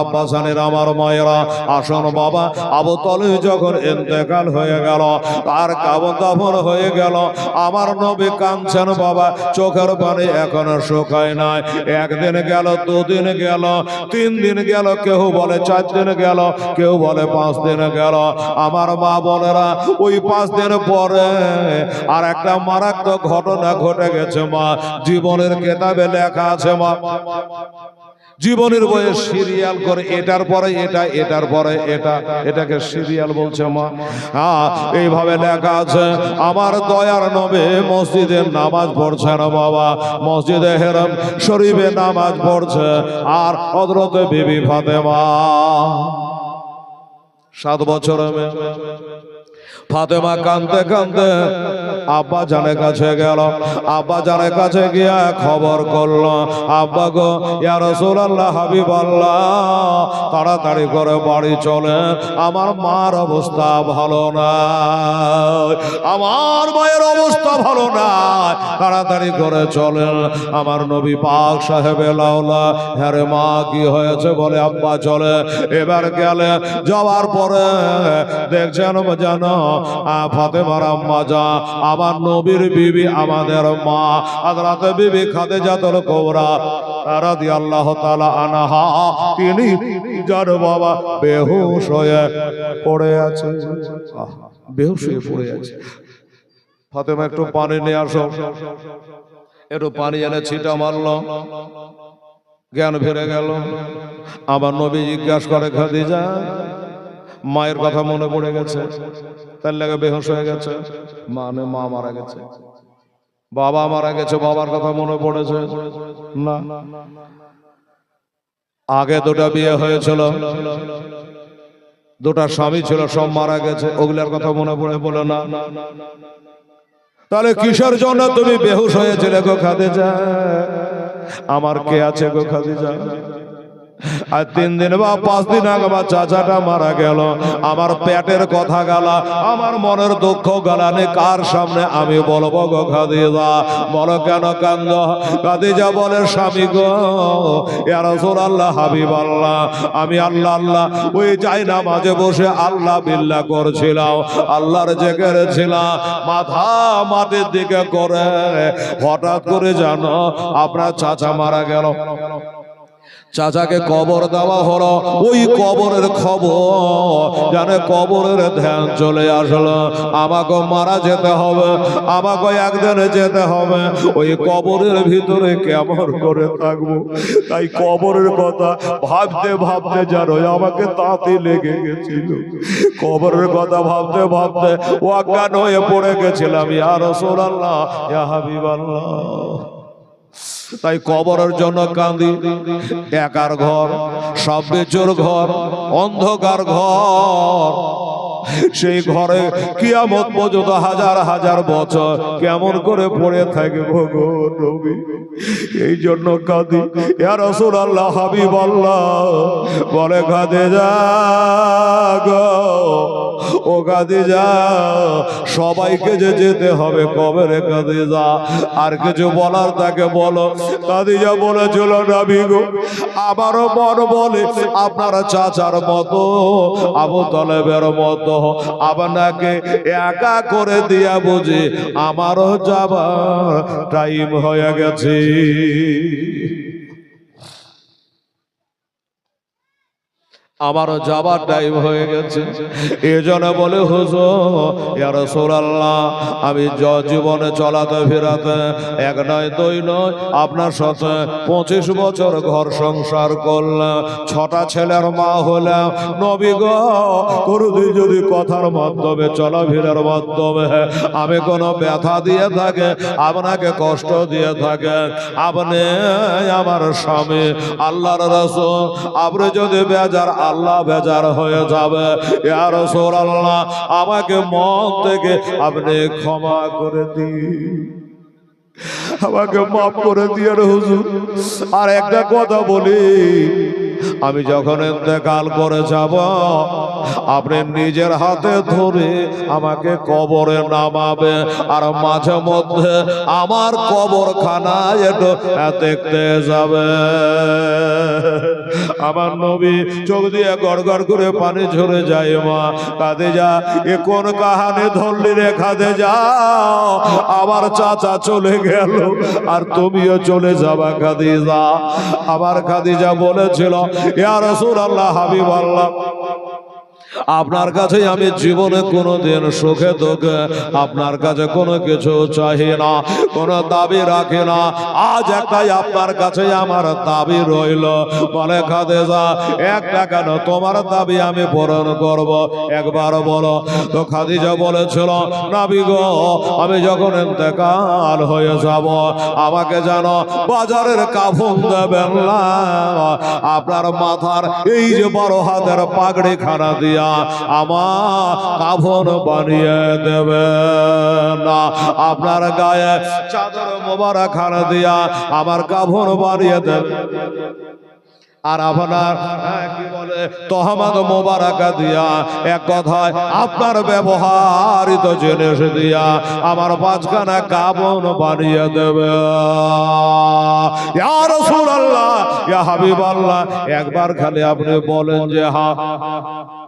আব্বাসানের আমার মায়েরা, আসন বাবা, আবু তলে যখন ইন্তেকাল হয়ে গেল, তার কাবন হয়ে গেল, আমার নবী কাঁদছেন বাবা, চোখের পানি এখনও শুকায় নাই। একদিন গেল, দুদিন গেল, তিন দিন গেল, কেউ বলে চার দিন গেল, কেউ বলে পাঁচ দিন গেল। আমার মা বোনেরা, ওই পাঁচ দিন পরে আর একটা মারাত্মক ঘটনা ঘটে গেছে মা, জীবনের কেতাবে লেখা আছে মা। জীবনের বয়ে সিরিয়াল করে এটার পরে এটা এটার পরে এটা এটাকে সিরিয়াল বলছে মা। হ্যাঁ এইভাবে লেখা আছে আমার দয়ার নবে মসজিদে নামাজ পড়ছে না বাবা। মসজিদে হেরম শরীফে নামাজ পড়ছে। আর হজরত বিবি ফাতেমা। সাত বছরের মেয়ে। ফাতেমা কানতে কানতে আব্বা জানের কাছে গেল। আব্বা জানের কাছে গিয়া খবর করল, আব্বা গো, ইয়া রাসূলুল্লাহ হাবিবাল্লাহ, তাড়াতাড়ি করে বাড়ি চলে। আমার মার অবস্থা ভালো না আমার মায়ের অবস্থা ভালো না তাড়াতাড়ি করে চলেন আমার নবী পাক সাহেব লাউলা হ্যাঁ মা, কি হয়েছে? বলে, আব্বা চলে। এবার গেলে যাওয়ার পরে দেখছেন জানো ফাতেমার আম্মা যা আমার নবীর বিবি, আমাদের মা, হযরত বিবি খাদিজাতুল কুবরা রাদিয়াল্লাহু তাআলা আনহা, তিনি যার বাবা বেহুশ হয়ে পড়ে আছে। বেহুশ হয়ে পড়ে আছে। ফাতেমা, একটু পানি নিয়ে আসো। একটু পানি এনে ছিটা মারলো। জ্ঞান ফিরে গেল। আবার নবী জিজ্ঞাসা করে, খাদিজা মায়ের কথা মনে পড়ে গেছে। তার লাগে বেহস হয়ে গেছে। মানে মা মারা গেছে। বাবা মারা গেছে, বাবার কথা মনে পড়েছে। না। আগে দুটা বিয়ে হয়েছিল। দুটা স্বামী ছিল, সব মারা গেছে। ওগুলার কথা মনে পড়ে, বলে না। তাহলে কিসের জন্য তুমি বেহুশ হয়েছিলে গো খাদিজা? আমার কে আছে গো খাদিজা? আর তিন দিন বা পাঁচ দিন আগে আমার চাচাটা মারা গেল। আমার পেটের কথা গালা। আমার মনের দুঃখ গালানে কার সামনে আমি বলব গো খাদিজা? বলো কেন কান্দ? খাদিজা বলে, স্বামী গো, ইয়া রাসূলুল্লাহ, হাবিব আল্লাহ, আমি আল্লাহ আল্লাহ, ওই যাই না মাঝে বসে আল্লাহ বিল্লাহ করছিলাম, আল্লাহর জেগের ছিলাম, মাথা মাটির দিকে করে হঠাৎ করে জানো, আপনার চাচা মারা গেল। চাচাকে কবর দেওয়া হলো। ওই কবরের খবর জানে কবরের ধ্যান চলে আসলো। আমাকে মারা যেতে হবে, আমাকে একদিন যেতে হবে। ওই কবরের ভিতরে কেমন করে থাকব? তাই কবরের কথা ভাবতে ভাবতে জানো আমাকে তাঁতি লেগে গেছিল। কবরের কথা ভাবতে ভাবতে ও অজ্ঞান হয়ে পড়ে গেছিলাম। ইয়া রাসূলুল্লাহ, ইয়া হাবিবাল্লাহ। তাই কবরের জন্য কান্দি। একার ঘর সব বেচোর ঘর অন্ধকার ঘর। সেই ঘরে কিয়ামত পর্যন্ত হাজার হাজার বছর কেমন করে পড়ে থাকে ভগবান রবি এই জন্য কাঁদি। ইয়া রাসূলুল্লাহ হাবিব আল্লাহ বলে, কাঁদে যা গো, ও কাঁদে যা, সবাইকে যে যেতে হবে কবে রে কাঁদে যা? আর কিছু বলার তাকে বলো। কাদিজা বলেছিল, নবী গো, আবারও মন বলে, আপনার চাচার মতো, আবু তলেবের মতো আপনাকে একা করে দিয়া বুঝি আমারও যাবার টাইম হয়ে গেছে। আমারও যাবার টাইম হয়ে গেছে। এজন্য বলে, হুজুর, ইয়া রাসূলুল্লাহ, আমি জীবনে চলাতে ফেরাতে এক নয়, দুই নয়, আপনার সাথে পঁচিশ বছর ঘর সংসার করলাম, ছটা ছেলের মা হলাম। নবী গো, কোনদিন যদি কথার মাধ্যমে, চলাফেরার মাধ্যমে আমি কোনো ব্যথা দিয়ে থাকে, আপনাকে কষ্ট দিয়ে থাকে, আপনি আমার স্বামী, আল্লাহর রসুল, আপনি যদি বেজার আল্লাহ বেজার হয়ে যাবে। ইয়ার সোর আল্লাহ আমাকে মন থেকে আপনি ক্ষমা করে দিন। আমাকে মাফ করে দিয়ে হুজুর। আর একটা কথা বলি, আমি যখন ইন্তেকাল করে যাব আপনি নিজের হাতে ধরে আমাকে কবরে নামাবে। আর মাঝে মধ্যে আমার কবরখানায় একটু দেখতে যাবে। আমার নবী চোখ দিয়ে গড় গড় করে পানি ঝরে যায় মা। কাঁদে যা এ কোন কাহানে ধরলি রে কাঁদে যাও আমার চাচা চলে গেল, আর তুমিও চলে যাবা খাদিজা। আবার খাদিজা বলেছিল, ইয়া রাসূলুল্লাহ হাবিব আল্লাহ আপনার কাছে আমি জীবনে কোনো দিন সুখে দুঃখে আপনার কাছে কোনো কিছু চাহি না, কোনো দাবি রাখি না। আজ একটাই আপনার কাছে আমার দাবি রইল। বলে খাদেজা, একটা কেন? তোমার দাবি আমি পূরণ করব। একবার বলো। তো খাদিজা বলেছিল, নাবি গো, আমি যখন ইন্তেকাল হয়ে যাব, আমাকে যেন বাজারের কাফন দেবেন না। আপনার মাথার এই যে বড় হাতের পাগড়ি খানা দিয়া আমার কাফন বানিয়ে দেবে না। আপনার গায়ে চাদর মোবারক খানা দিয়া আমার কাফন বানিয়ে দেবে। আর আপনার হ্যাঁ, কি বলে তহমাদ মোবারকা দিয়া এক কথায় আপনার ব্যবহারিত জিনিস দিয়া আমার পাঁচখানা কাবন বানিয়ে দেবে। ইয়া রাসূলুল্লাহ ইয়া হাবিবাল্লাহ একবার খালি আপনি বলেন যে হা হা হা।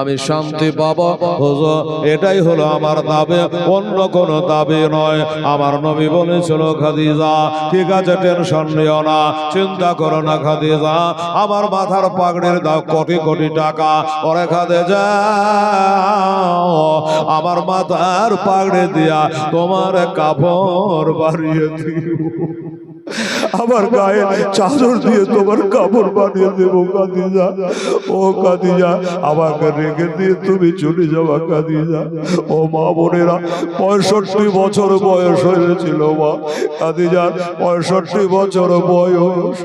আমি শান্তি পাবো। হুজুর এটাই হলো আমার দাবি। অন্য কোন দাবি নয়। আমার নবী বলেছিল খাদিজা ঠিক আছে টেনশন নিও না। চিন্তা করো না খাদিজা। আমার মাথার পাগড়ির দাও কোটি কোটি টাকা। ওরে খাদে যা আমার মাথার পাগড়ি দিয়া তোমার কাপড় বাড়িয়ে দিও। আমার গায়ে চাদর দিয়ে তোমার কাপড় বানিয়ে দেবো কাদিজা ও কাদিজা আমাকে রেখে দিয়ে তুমি চলে যাওয়া কাদিজা ও মা বোনেরা পঁয়ষট্টি বছর বয়স হয়েছিল মা। কাদিজার পঁয়ষট্টি বছর বয়স।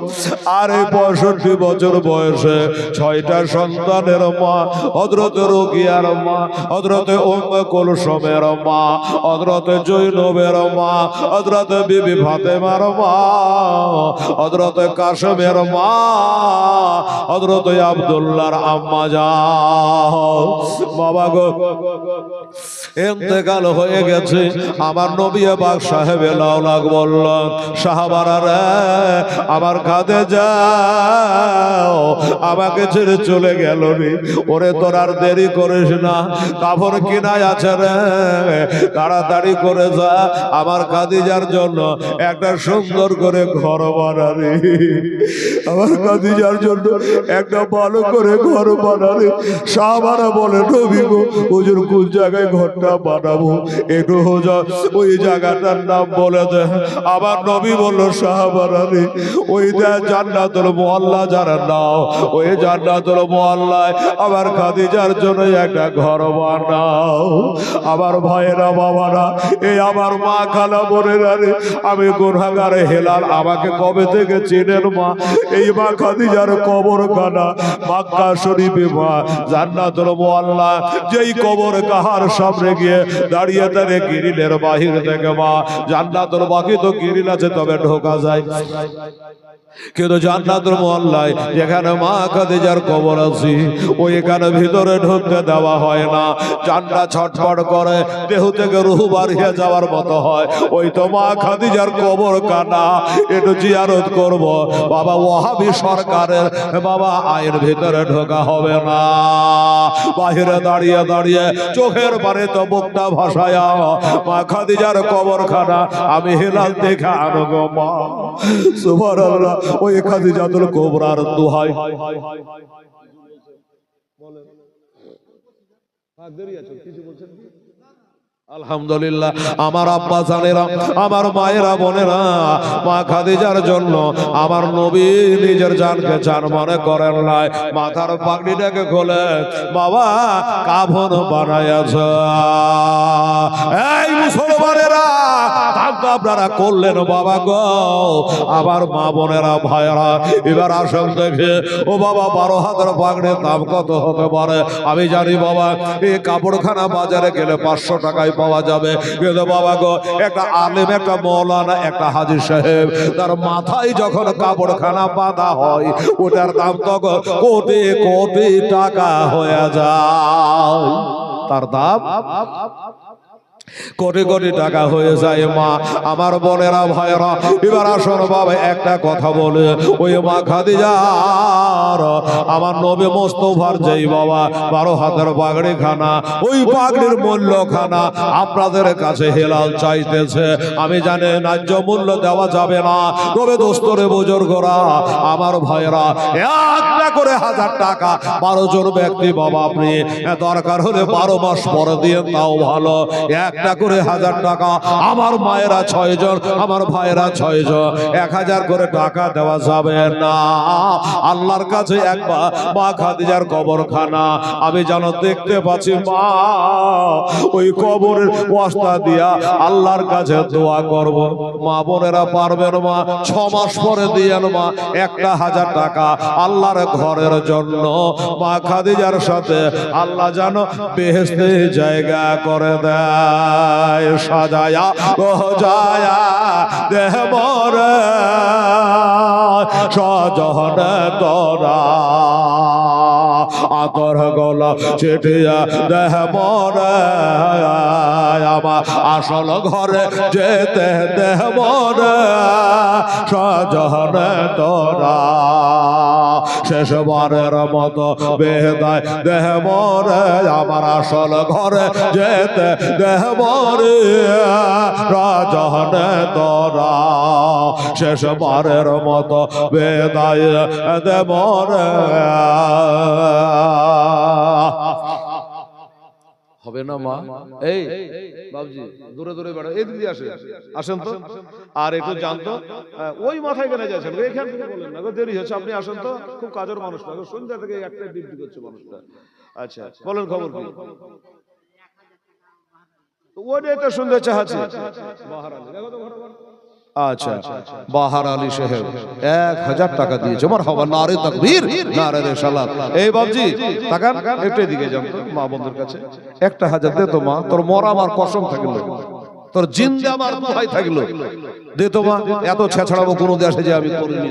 আর এই পঁয়ষট্টি বছর বয়সে ছয়টা সন্তানের মা হজরতে রোগিয়ার মা হজরতে ওম কলসমের মা হজরতে জৈনবের মা হজরতে বিবি ফাতেমার মা। হজরতে কাশেমের মা হজরতে আব্দুল্লাহর আম্মা যা বাবা গো এতেকাল হয়ে গেছে। আমার নবী বাগ সাহেব লাউলাক বলল সাহাবারা রে, আমার কাঁধে যাও। আমাকে ছেড়ে চলে গেল রে। ওরে তোর আর দেরি করিস না। কাপড় কিনাই আছে রে। তাড়াতাড়ি করে যা। আমার কাদিজার জন্য একটা সুন্দর করে ঘর বানারে আমার কাদিজার জন্য একটা ভালো করে ঘর বানারে সাহাবারা বলে, নবী হুজুর কোন জায়গায় ঘরটা বানাবো? একটু হোজা ওই জায়গাটার নাম বলে দেয় আবার নবী বলল সাহাবারা রে, ওই দে জান্নাতুল মোহাল্লা যারা নাও, ওই জান্নাতুল মোহাল্লায় আবার খাদিজার জন্য একটা ঘর বানাও। আমার ভাইয়েরা, বাবারা এই আমার মা খালা বোনেরা রে, আমি গুনাগারে হেলাল আমাকে কবে থেকে চেনেন মা? এই মা খাদিজার কবর কানা মাক্কা শরীফে মা। জান্নাতুল মোয়াল্লা যেই কবর কাহার সামনে গিয়ে দাঁড়িয়ে তারে গিরিলের বাহির থেকে মা। জান্নাতুল বাকি তো গিরিল আছে, তবে ঢোকা যায়। কিন্তু জান্নাতুল মোহাল্লায় যেখানে মা খাদিজার কবর আছে, ওইখানে ভিতরে ঢুকতে দেওয়া হয় না। জান্না ছটফট করে, দেহ থেকে রুহু বাড়িয়ে যাওয়ার মতো হয়। ওই তো মা খাদিজার কবর কানা একটু জিয়ারত করব। বাবা ওহাবি সরকারের, বাবা আইন ভিতরে ঢোকা হবে না। বাহিরে দাঁড়িয়ে দাঁড়িয়ে চোখের পারে তো বুকটা ভাসায়া। মা খাদিজার কবর খানা আমি হেলাল দেখা আনগো মা। সুবহানাল্লাহ। ওই খাদিজাতুল কোবরার দোহাই। আলহামদুলিল্লাহ, আমার আব্বা জানেরা, আমার মায়েরা বোনেরা, মা খাদিজার জন্য আমার নবী নিজের জানকে জান মনে করেন নাই। মাথার পাগড়িটাকে খোলে, বাবা কাভন বানায়াছে এই মুসলমানেরা তো আপনারা করলেন বাবা গো। আমার মা বোনেরা, ভাইয়েরা, এবার আসেন দেখে। ও বাবা, বারো হাজার পাগড়ির দাম কত হতে পারে? আমি জানি বাবা, এই কাপড়খানা বাজারে গেলে পাঁচশো টাকায় পাওয়া যাবে। কিন্তু বাবা গো, একটা আলেম, একটা মৌলানা, একটা হাজি সাহেব, তার মাথায় যখন কাপড়খানা বাঁধা হয়, ওটার দাম তখন কোটি কোটি টাকা হয়ে যায়। তার দাম কোটি কোটি টাকা হয়ে যায় মা। আমার বোনেরা ভাইরা এবার আসর বাবা একটা কথা বলে। ওই মা খাদিজার আমার নবী মোস্তফার যেই বাবা বারো হাতের পাগড়ি খানা ওই পাগড়ির মূল্য খানা আপনাদের কাছে হেলাল চাইতেছে। আমি জানি ন্যায্য মূল্য দেওয়া যাবে না। তবে দোস্তরে বুজুর্গরা আমার ভাইরা একটা করে হাজার টাকা বারো জন ব্যক্তি বাবা আপনি দরকার হলে বারো মাস পরে দিয়ে তাও ভালো। একটা করে হাজার টাকা। আমার মায়েরা ছয় জন আমার ভাইয়েরা ছয় জন এক হাজার করে টাকা দেওয়া যাবে না। আল্লাহর কাছে একবার মা খাদিজার কবরখানা। আমি যেন দেখতে পাচ্ছি, মা, ওই কবরের ওয়াস্তা দিয়া আল্লাহর কাছে দোয়া করব। মা বোনেরা পারবেন, মা? ছ মাস পরে দিয়েন, মা। একটা হাজার টাকা আল্লাহর ঘরের জন্য। মা খাদিজার সাথে আল্লাহ যেন বেহেস্তে জায়গা করে দেয় সাজায়া ও যায়া দেহ মরে সজহন তোরা। আতর গলা চিঠিয়া দেহ মরে আমার আসল ঘরে যেতে দেহ মরে সজহন তোরা। শেষবারের মতো বেহদায় দেহ মরে আমার আসল ঘরে যেতে দেহ মরে রাজহন তোরা শেষবারের মতো বেদায় দেহ মরে হবে না মা? এই বাবজি দূরে দূরে বেড়া এই দিদি আসে আসেন তো। আর একটু জানতো। ওই মাথায় কেন যাচ্ছেন? এখান থেকে বলেন না। দেরি হচ্ছে আপনি আসেন তো। খুব কাজের মানুষ না। সন্ধ্যা থেকে একটা ডিউটি করছে মানুষটা। আচ্ছা বলেন খবর কি? ওটাই তো শুনতে চাচ্ছি আচ্ছা বাহার আলী সাহেব, এক হাজার টাকা দিয়েছে আমার হবা নারে নারে রে সালাত এই বাবজি তাকান, একটু দিকে যান মা বন্ধুর কাছে। একটা হাজার দে তো মা, তোর মরা আমার কসম থাকল, তোর জিন্দা আমার থাকল। দে তো মা, এত ছেছড়াবো কোনো দেশে যে আমি করিনি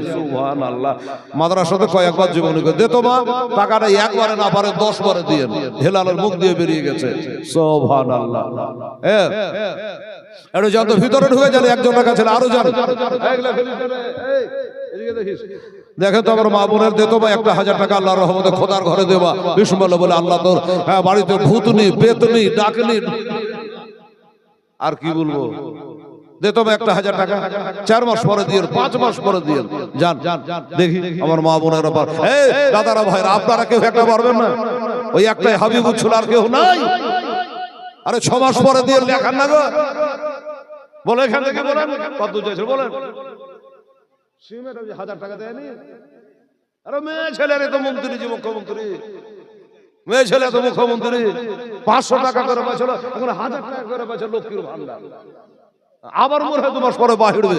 আল্লাহ মাদ্রাসাতে কয়েকবার জীবনী দে তো মা, টাকাটা একবারে না পারে, দশ বারে দিয়ে হেলালের মুখ দিয়ে বেরিয়ে গেছে আল্লাহ এ একটু জানতো ভিতরে ঢুকে যান একজনের কাছে আরও যান। দেখেন তো আমার মা বোনের দে তো বা একটা হাজার টাকা আল্লাহর রহমতে খোদার ঘরে দেবা বিষ্ণু বলে আল্লাহ তোর হ্যাঁ, বাড়িতে ভূতনি পেতনি ডাকনি আর কি বলব? দে একটা হাজার টাকা। চার মাস পরে দিয়ে পাঁচ মাস পরে দিয়ে। যান দেখি আমার মা বোনের ব্যাপার। দাদারা ভাইরা আপনারা কেউ একটা পারবেন না? ওই একটাই হাবিবুল ছিল আর কেউ নাই? আরে ছ মাস পরে দিয়ে লেখান না গো। বলে এখান থেকে বলেন কত চাইছে বলেন সিমের হাজার টাকা দেয়নি? আরে মেয়ে ছেলের তো মন্ত্রী যে মুখ্যমন্ত্রী। মেয়ে ছেলে তো মুখ্যমন্ত্রী। পাঁচশো টাকা করে পাইছিল এখন হাজার টাকা করে পাইছে লক্ষ্মীর ভান্ডার আবার মনে হয় মাস পরে বাহিরবে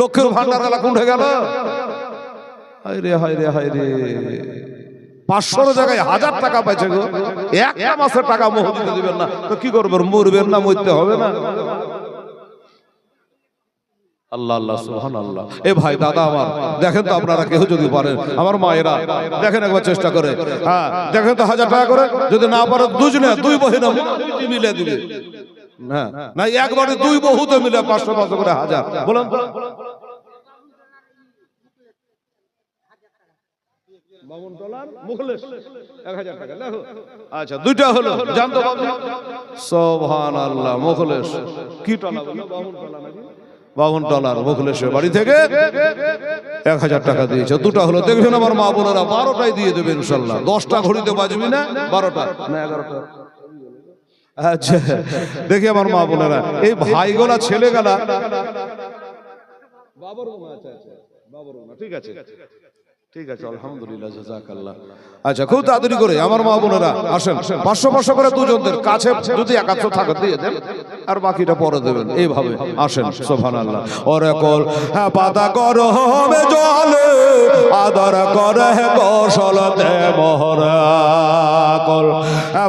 লক্ষ্মীর ভান্ডার এলাকা উঠে গেল? হায় রে হায় রে হায় রে। পাঁচশোর জায়গায় হাজার টাকা পাইছে গো। একটা মাসের টাকা দিবেন না। তো কি করবেন? মরবেন না মরতে হবে না। আল্লাহ আল্লাহ আল্লাহ এ ভাই দাদা আমার দেখেন তো আপনারা কেউ যদি পারেন আমার মায়েরা দেখেন একবার চেষ্টা করে। হ্যাঁ দেখেন তো হাজার টাকা করে যদি না পারে দুজনে দুই বহিনা মিলে দিবে। হ্যাঁ না একবারে দুই বহুতে মিলে পাঁচশো পাঁচশো করে হাজার। বলেন। আচ্ছা দুইটা হলো জানতো সোভান আল্লাহ মুখলেশ কি টলা বলো? ডলার মুখলেশের বাড়ি থেকে এক হাজার টাকা দিয়েছে। দুটা হলো দেখবেন আমার মা বোনেরা বারোটাই দিয়ে দেবে ইনশাল্লাহ। দশটা ঘড়িতে বাজবি না বারোটা। না এগারোটা। আচ্ছা দেখি আমার মা বোনেরা এই ভাইগোলা বাবর ঠিক আছে। ঠিক আছে আলহামদুলিল্লাহ জাজাকাল্লাহ। আচ্ছা খুব তাড়াতাড়ি করে আমার মা বোনেরা আসেন। পাঁচশো পাঁচশো করে দুজনদের কাছে যদি একাত্র থাকে দিয়ে দেন। আর বাকিটা পরে দেবেন। এইভাবে আসেন আল্লাহ ওরে কল হ্যাঁ পাতা গরমে জলে আদর কর হে কৌশল দে মহরা কল। হ্যাঁ